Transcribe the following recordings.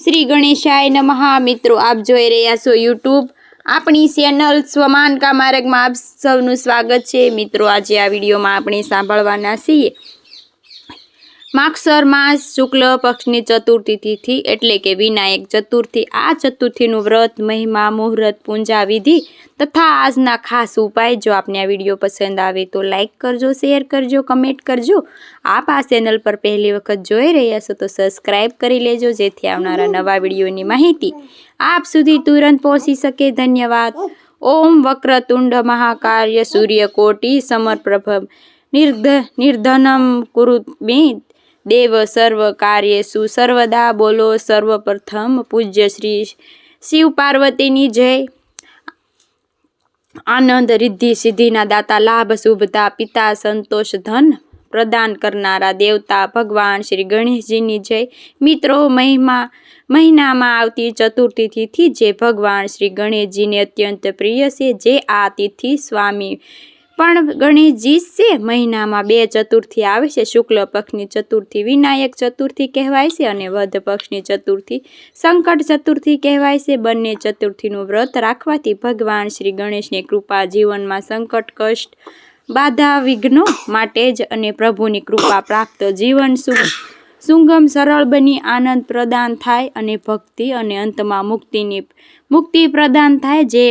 શ્રી ગણેશાય નમઃ. મિત્રો, આપ જોઈ રહ્યા છો યુટ્યુબ આપણી ચેનલ સ્વમાનકા માર્ગમાં આપ સૌનું સ્વાગત છે. મિત્રો, આજે આ વિડીયોમાં આપણે સાંભળવાના છીએ માસ શુક્લ પક્ષની ચતુર્થી તિથિ એટલે કે વિનાયક ચતુર્થી. આ ચતુર્થીનું વ્રત, મહિમા, મુહૂર્ત, પૂંજા, વિધિ તથા આજના ખાસ ઉપાય જો આપને આ વીડિયો પસંદ આવે તો લાઈક કરજો, શેર કરજો, કમેન્ટ કરજો. આપ આ ચેનલ પર પહેલી વખત જોઈ રહ્યા છો તો સબસ્ક્રાઈબ કરી લેજો જેથી આવનારા નવા વિડીયોની માહિતી આપ સુધી તુરંત પહોંચી શકે. ધન્યવાદ. ઓમ વક્રતુંડ મહાકાર્ય સૂર્યકોટી સમરપ્રભ નિર્ધ, નિર્ધનમ કુરુ મે દેવ સર્વ કાર્યેષુ સર્વદા બોલો, સર્વપ્રથમ પૂજ્ય શ્રી શિવ પાર્વતીની જય. આનંદ રિદ્ધિ સિદ્ધિના દાતા, લાભ શુભતા, પિતા સંતોષ ધન પ્રદાન કરનારા દેવતા ભગવાન શ્રી ગણેશજીની જય. મિત્રો, મહિમા, મહિનામાં આવતી ચતુર્થી તિથિ જે ભગવાન શ્રી ગણેશજીને અત્યંત પ્રિય છે, જે આ તિથિ સ્વામી પણ ગણેશજી છે મહિનામાં બે ચતુર્થી આવે છે. શુક્લ પક્ષની ચતુર્થી વિનાયક ચતુર્થી કહેવાય છે અને વધ પક્ષની ચતુર્થી સંકટ ચતુર્થી કહેવાય છે. બંને ચતુર્થીનું વ્રત રાખવાથી ભગવાન શ્રી ગણેશની કૃપા જીવનમાં સંકટ, કષ્ટ, બાધા, વિઘ્નો માટે જ અને પ્રભુની કૃપા પ્રાપ્ત જીવન સુખ, સુંગમ, સરળ બની આનંદ પ્રદાન થાય અને ભક્તિ અને અંતમાં મુક્તિની, મુક્તિ પ્રદાન થાય. જે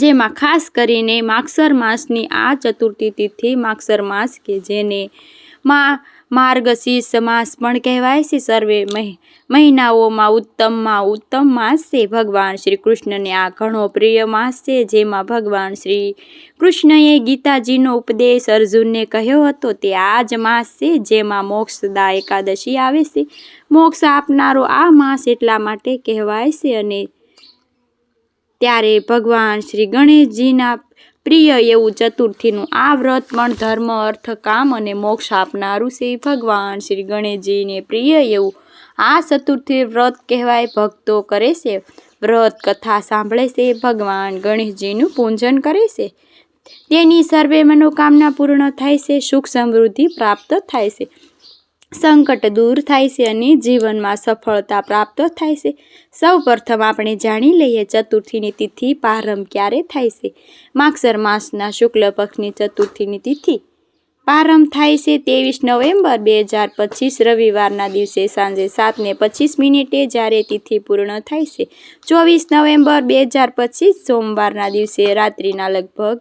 જેમાં ખાસ કરીને માગસર માસની આ ચતુર્થી તિથિ માગસર માસ કે જેને માં માર્ગશીર્ષ માસ પણ કહેવાય છે. સર્વે મહિનાઓમાં ઉત્તમમાં ઉત્તમ માસ છે. ભગવાન શ્રી કૃષ્ણને આ ઘણો પ્રિય માસ છે, જેમાં ભગવાન શ્રી કૃષ્ણએ ગીતાજીનો ઉપદેશ અર્જુનને કહ્યો હતો. તે આ જ માસ છે, જેમાં મોક્ષદા એકાદશી આવે છે. મોક્ષ આપનારો આ માસ એટલા માટે કહેવાય છે અને ત્યારે ભગવાન શ્રી ગણેશજીના પ્રિય એવું ચતુર્થીનું આ વ્રત પણ ધર્મ, અર્થ, કામ અને મોક્ષ આપનારું છે. ભગવાન શ્રી ગણેશજીને પ્રિય એવું આ ચતુર્થી વ્રત કહેવાય, ભક્તો કરે છે. વ્રત કથા સાંભળે છે. ભગવાન ગણેશજીનું પૂજન કરે છે. તેની સર્વે મનોકામના પૂર્ણ થાય છે. સુખ સમૃદ્ધિ પ્રાપ્ત થાય છે. સંકટ દૂર થાય છે અને જીવનમાં સફળતા પ્રાપ્ત થાય છે. સૌ પ્રથમ આપણે જાણી લઈએ ચતુર્થીની તિથિ પ્રારંભ ક્યારે થાય છે. માગસર માસના શુક્લ પક્ષની ચતુર્થીની તિથિ પ્રારંભ થાય છે ત્રેવીસ નવેમ્બર બે હજાર પચીસ, રવિવારના દિવસે સાંજે સાતને પચીસ મિનિટે જ્યારે તિથિ પૂર્ણ થાય છે. ચોવીસ નવેમ્બર બે હજાર પચીસ, સોમવારના દિવસે રાત્રિના લગભગ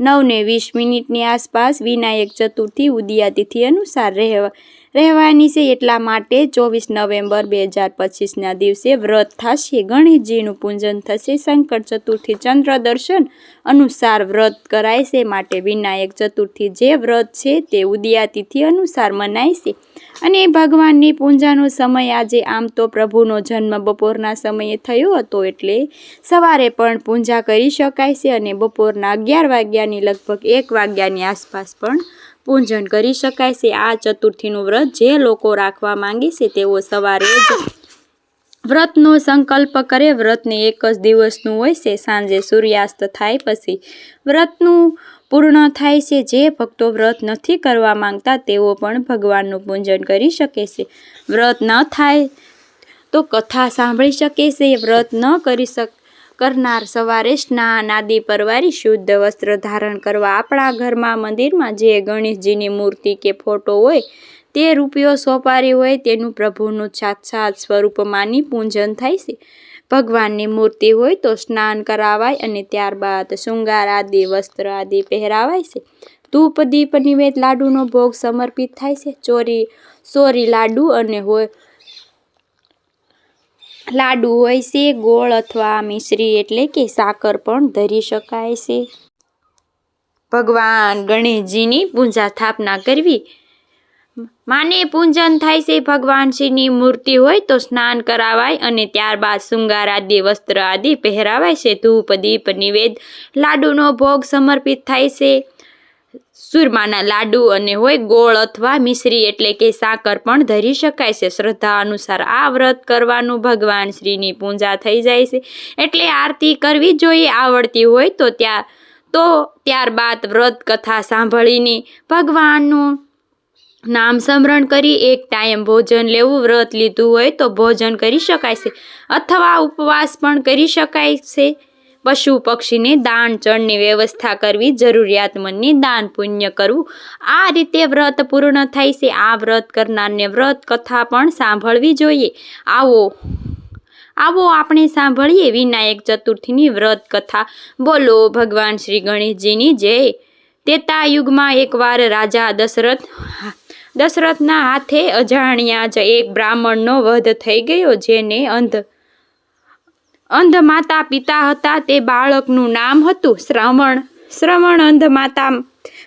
નવને વીસ મિનિટની આસપાસ વિનાયક ચતુર્થી ઉદિયા તિથિ અનુસાર રહેવા રહેવાની છે એટલા માટે ચોવીસ નવેમ્બર બે હજાર પચીસના દિવસે વ્રત થશે. ગણેશજીનું પૂજન થશે. શંકર ચતુર્થી ચંદ્ર દર્શન અનુસાર વ્રત કરાય છે. માટે વિનાયક ચતુર્થી જે વ્રત છે તે ઉદયાતિથિ અનુસાર મનાય છે. અને ભગવાનની પૂજાનો સમય આજે આમ તો પ્રભુનો જન્મ બપોરના સમયે થયો હતો એટલે સવારે પણ પૂજા કરી શકાય છે અને બપોરના અગિયાર વાગ્યાની લગભગ એક વાગ્યાની આસપાસ પણ પૂજન કરી શકાય છે. આ ચતુર્થીનું વ્રત જે લોકો રાખવા માંગે છે, તેઓ સવારે જ વ્રતનો સંકલ્પ કરે. વ્રતને એક જ દિવસનું હોય છે. સાંજે સૂર્યાસ્ત થાય પછી વ્રતનું પૂર્ણ થાય છે. જે ભક્તો વ્રત નથી કરવા માંગતા, તેઓ પણ ભગવાનનું પૂજન કરી શકે છે. વ્રત ન થાય તો કથા સાંભળી શકે છે. વ્રત ન કરી શક કરનાર સવારે સ્નાન આદિ પરવારી શુદ્ધ વસ્ત્ર ધારણ કરવા આપણા ઘરમાં મંદિરમાં જે ગણેશજીની મૂર્તિ કે ફોટો હોય, તે રૂપિયો સોપારી હોય તેનું પ્રભુનું સાક્ષાત સ્વરૂપ માની પૂજન થાય છે. ભગવાનની મૂર્તિ હોય તો સ્નાન કરાવાય અને ત્યારબાદ શૃંગાર આદિ, વસ્ત્ર આદિ પહેરાવાય છે. ધૂપ, દીપ, નિવેદ, લાડુનો ભોગ સમર્પિત થાય છે. ચોરી, સોરી લાડુ અને હોય લાડુ હોય છે, ગોળ અથવા મિશ્રી એટલે કે સાકર પણ ધરી શકાય છે. ભગવાન ગણેશજીની પૂજા સ્થાપના કરવી. માને પૂજન થાય છે, ભગવાન શ્રીની મૂર્તિ હોય તો સ્નાન કરાવાય અને ત્યારબાદ શૃંગાર આદિ, વસ્ત્ર આદિ પહેરાવાય છે. ધૂપ, દીપ, નિવેદ, લાડુનો ભોગ સમર્પિત થાય છે. સુરમાના લાડુ અને હોય ગોળ અથવા મિશ્રી એટલે કે સાકર પણ ધરી શકાય છે. શ્રદ્ધા અનુસાર આ વ્રત કરવાનું ભગવાન શ્રીની પૂજા થઈ જાય છે. એટલે આરતી કરવી જોઈએ, આવડતી હોય તો ત્યાં, તો ત્યારબાદ વ્રત કથા સાંભળીને ભગવાનનું નામ સ્મરણ કરી એક ટાઈમ ભોજન લેવું, વ્રત લીધું હોય તો ભોજન કરી શકાય છે. અથવા ઉપવાસ પણ કરી શકાય છે. પશુ પક્ષીને દાન ચણની વ્યવસ્થા કરવી, જરૂરિયાતમંદને દાન પુણ્ય કરવું. આ રીતે વ્રત પૂર્ણ થાય છે. આ વ્રત કરનારને વ્રત કથા પણ સાંભળવી જોઈએ. આવો આવો આપણે સાંભળીએ વિનાયક ચતુર્થીની વ્રત કથા. બોલો ભગવાન શ્રી ગણેશજીની જય. તેતા યુગમાં એકવાર રાજા દશરથ, દશરથના હાથે અજાણ્યા જ એક બ્રાહ્મણનો વધ થઈ ગયો, જેને અંધ અંધ માતા પિતા હતા, તે બાળકનું નામ હતું શ્રવણ. શ્રવણ અંધ માતા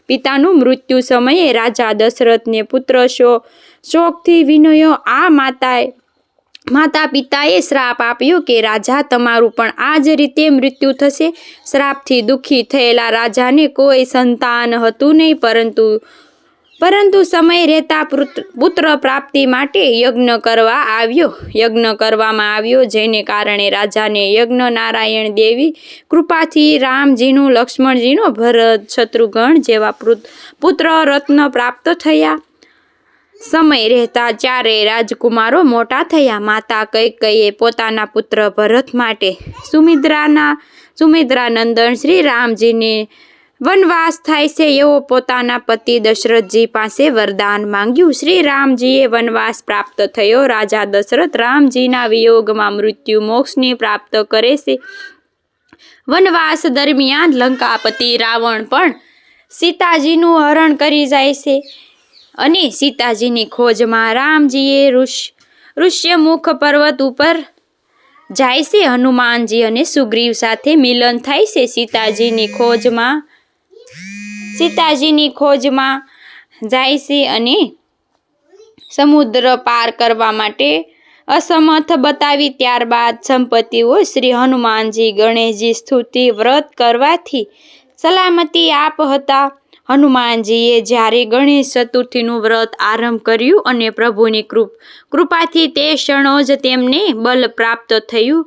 પિતાનું મૃત્યુ સમયે રાજા દશરથને પુત્ર શો, શોકથી વિનયો, આ માતાએ, માતા પિતાએ શ્રાપ આપ્યો કે, રાજા, તમારું પણ આ જ રીતે મૃત્યુ થશે. શ્રાપથી દુઃખી થયેલા રાજાને કોઈ સંતાન હતું નહીં, પરંતુ પરંતુ સમય રહેતા પુત્ર પ્રાપ્તિ માટે યજ્ઞ કરવા આવ્યો. યજ્ઞ કરવામાં આવ્યો, જેને કારણે રાજાને યજ્ઞ નારાયણ દેવી કૃપાથી રામજીનું લક્ષ્મણજીનો ભરત શત્રુઘ્ન જેવા પુત- પુત્ર રત્ન પ્રાપ્ત થયા. સમય રહેતા ચારેય રાજકુમારો મોટા થયા. માતા કૈકેયીએ પોતાના પુત્ર ભરત માટે સુમિદ્રાના સુમિદ્રાનંદન શ્રી રામજીને વનવાસ થાય છે એવો પોતાના પતિ દશરથજી પાસે વરદાન માંગ્યું. શ્રી રામજીએ વનવાસ પ્રાપ્ત થયો. રાજા દશરથ રામજીના વિયોગમાં મૃત્યુ મોક્ષને પ્રાપ્ત કરે છે. વનવાસ દરમિયાન લંકાપતિ રાવણ પણ સીતાજીનું હરણ કરી જાય છે અને સીતાજીની ખોજમાં રામજીએ ઋષ, ઋષ્યમુખ પર્વત ઉપર જાય છે. હનુમાનજી અને સુગ્રીવ સાથે મિલન થાય છે. સીતાજીની ખોજમાં સીતાજીની ખોજમાં જાય છે અને સમુદ્ર પાર કરવા માટે અસમર્થ બતાવી ત્યારબાદ સંપત્તિઓ શ્રી હનુમાનજી, ગણેશજી સ્તુતિ વ્રત કરવાથી સલામતી આપ હતા. હનુમાનજીએ જ્યારે ગણેશ ચતુર્થીનું વ્રત આરંભ કર્યું અને પ્રભુની કૃપ, કૃપાથી તે ક્ષણો જ તેમને બલ પ્રાપ્ત થયું.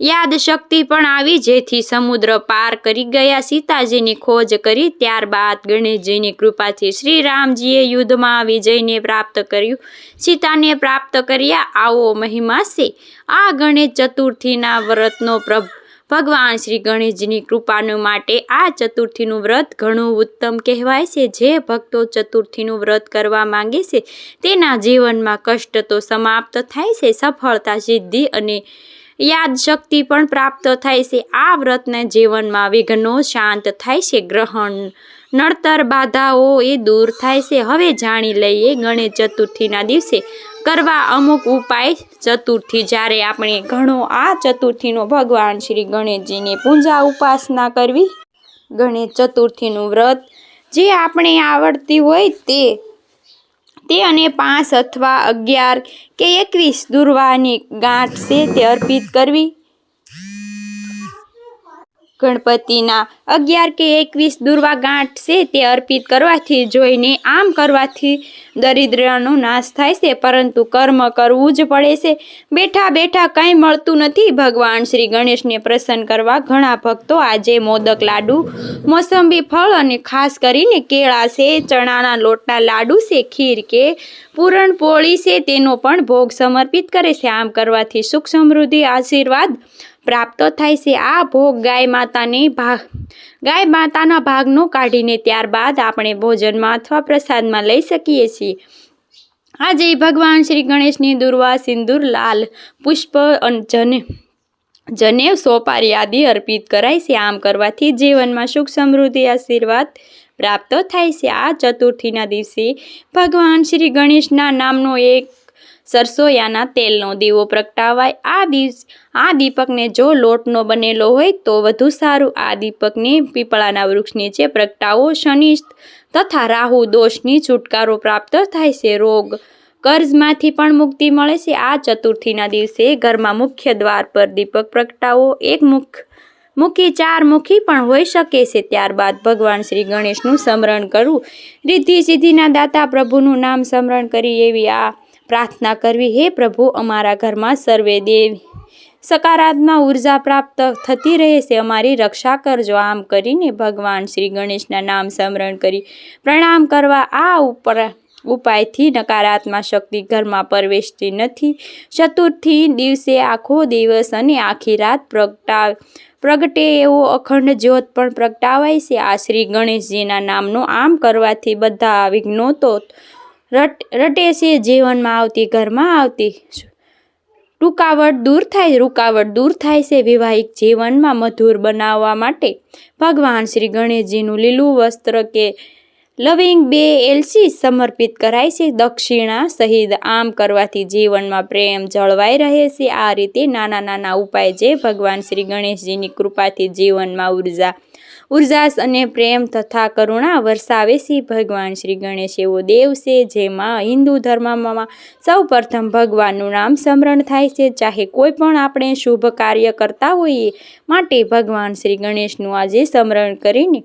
યાદ શક્તિ પણ આવી, જેથી સમુદ્ર પાર કરી ગયા. સીતાજીની ખોજ કરી, ત્યારબાદ ગણેશજીની કૃપાથી શ્રી રામજીએ યુદ્ધમાં વિજયને પ્રાપ્ત કર્યું. સીતાને પ્રાપ્ત કર્યા, આવો મહિમા છે આ ગણેશ ચતુર્થીના વ્રતનો પ્રભ. ભગવાન શ્રી ગણેશજીની કૃપાનું માટે આ ચતુર્થીનું વ્રત ઘણું ઉત્તમ કહેવાય છે. જે ભક્તો ચતુર્થીનું વ્રત કરવા માંગે છે, તેના જીવનમાં કષ્ટ તો સમાપ્ત થાય છે. સફળતા, સિદ્ધિ અને યાદ શક્તિ પણ પ્રાપ્ત થાય છે. આ વ્રતના જીવનમાં વિઘ્નો શાંત થાય છે. ગ્રહણ, નડતર બાધાઓ એ દૂર થાય છે. હવે જાણી લઈએ ગણેશ ચતુર્થીના દિવસે કરવા અમુક ઉપાય ચતુર્થી. જ્યારે આપણે ઘણો આ ચતુર્થીનો ભગવાન શ્રી ગણેશજીની પૂજા ઉપાસના કરવી, ગણેશ ચતુર્થીનું વ્રત જે આપણે આવડતી હોય તે તે અને પાંચ અથવા અગિયાર કે એકવીસ દુર્વાની ગાંઠ છે તે અર્પિત કરવી. ગણપતિના અગિયાર કે એકવીસ દુર્વા ગાંઠ છે તે અર્પિત કરવાથી જોઈને આમ કરવાથી દરિદ્રનો નાશ થાય છે, પરંતુ કર્મ કરવું જ પડે છે. બેઠા બેઠા કંઈ મળતું નથી. ભગવાન શ્રી ગણેશને પ્રસન્ન કરવા ઘણા ભક્તો આજે મોદક લાડુ, મોસંબી ફળ અને ખાસ કરીને કેળા છે, ચણાના લોટના લાડુ છે, ખીર કે પૂરણપોળી છે, તેનો પણ ભોગ સમર્પિત કરે છે. આમ કરવાથી સુખ સમૃદ્ધિ, આશીર્વાદ પ્રાપ્ત થાય છે. આ ભોગ ગાય માતાને ભાગ ગાય માતાના ભાગનો કાઢીને ત્યારબાદ આપણે ભોજનમાં અથવા પ્રસાદમાં લઈ શકીએ છીએ. આજે ભગવાન શ્રી ગણેશની દુર્વા સિંદૂર, લાલ પુષ્પ જને, જનેવ સોપારી આદિ અર્પિત કરાય છે. આમ કરવાથી જીવનમાં સુખ સમૃદ્ધિ, આશીર્વાદ પ્રાપ્ત થાય છે. આ ચતુર્થીના દિવસે ભગવાન શ્રી ગણેશના નામનો એક સરસોયાના તેલનો દીવો પ્રગટાવાય. આ દિવસ, આ દીપકને જો લોટનો બનેલો હોય તો વધુ સારું. આ દીપકને પીપળાના વૃક્ષ નીચે પ્રગટાવો શનિ તથા રાહુ દોષની છુટકારો પ્રાપ્ત થાય છે. રોગ કર્જમાંથી પણ મુક્તિ મળે છે. આ ચતુર્થીના દિવસે ઘરમાં મુખ્ય દ્વાર પર દીપક પ્રગટાવો. એક મુખ, મુખી ચાર મુખી પણ હોઈ શકે છે. ત્યારબાદ ભગવાન શ્રી ગણેશનું સ્મરણ કરવું. રિદ્ધિ સિદ્ધિના દાતા પ્રભુનું નામ સ્મરણ કરી એવી આ પ્રાર્થના કરવી. હે પ્રભુ, અમારા ઘરમાં સર્વે દેવ સકારાત્મક ઊર્જા પ્રાપ્ત થતી રહેશે. અમારી રક્ષા કરજો. આમ કરીને ભગવાન શ્રી ગણેશના નામ સ્મરણ કરી પ્રણામ કરવા. આ ઉપર ઉપાયથી નકારાત્મક શક્તિ ઘરમાં પ્રવેશતી નથી. ચતુર્થી દિવસે આખો દિવસ અને આખી રાત પ્રગટા પ્રગટે એવો અખંડ જ્યોત પણ પ્રગટાવાય છે. આ શ્રી ગણેશજીના નામનો આમ કરવાથી બધા વિઘ્નો તો રટ, રટે છે જીવનમાં આવતી, ઘરમાં આવતી. રૂકાવટ દૂર થાય, રૂકાવટ દૂર થાય છે વૈવાહિક જીવનમાં મધુર બનાવવા માટે. ભગવાન શ્રી ગણેશજીનું લીલું વસ્ત્ર કે લવિંગ બે એલસી સમર્પિત કરાય છે. દક્ષિણા સહિત આમ કરવાથી જીવનમાં પ્રેમ જળવાઈ રહે છે. આ રીતે નાના નાના ઉપાય જે ભગવાન શ્રી ગણેશજીની કૃપાથી જીવનમાં ઊર્જા ઉર્જાસ અને પ્રેમ તથા કરુણા વરસાવે છે. ભગવાન શ્રી ગણેશ એવો દેવ છે જેમાં હિન્દુ ધર્મમાં સૌ પ્રથમ ભગવાનનું નામ સ્મરણ થાય છે. ચાહે કોઈ પણ આપણે શુભ કાર્ય કરતા હોઈએ, માટે ભગવાન શ્રી ગણેશનું આજે સ્મરણ કરીને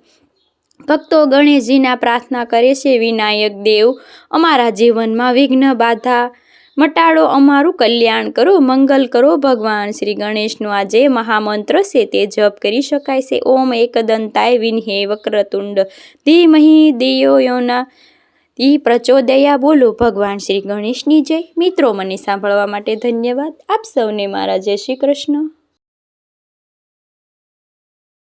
ભક્તો ગણેશજીના પ્રાર્થના કરે છે. વિનાયક દેવ, અમારા જીવનમાં વિઘ્ન બાધા મટાડો, અમારું કલ્યાણ કરો, મંગલ કરો, ભગવાન શ્રી ગણેશનું આ જે મહામંત્ર છે, તે જપ કરી શકાય છે. ઓમ એકદંતાય વિન્હે વક્રતુંડ ધીમહી દિયો યોના ઈ પ્રચોદયા બોલો, ભગવાન શ્રી ગણેશની જય. મિત્રો, મને સાંભળવા માટે ધન્યવાદ. આપ સૌને મારા જય શ્રી કૃષ્ણ.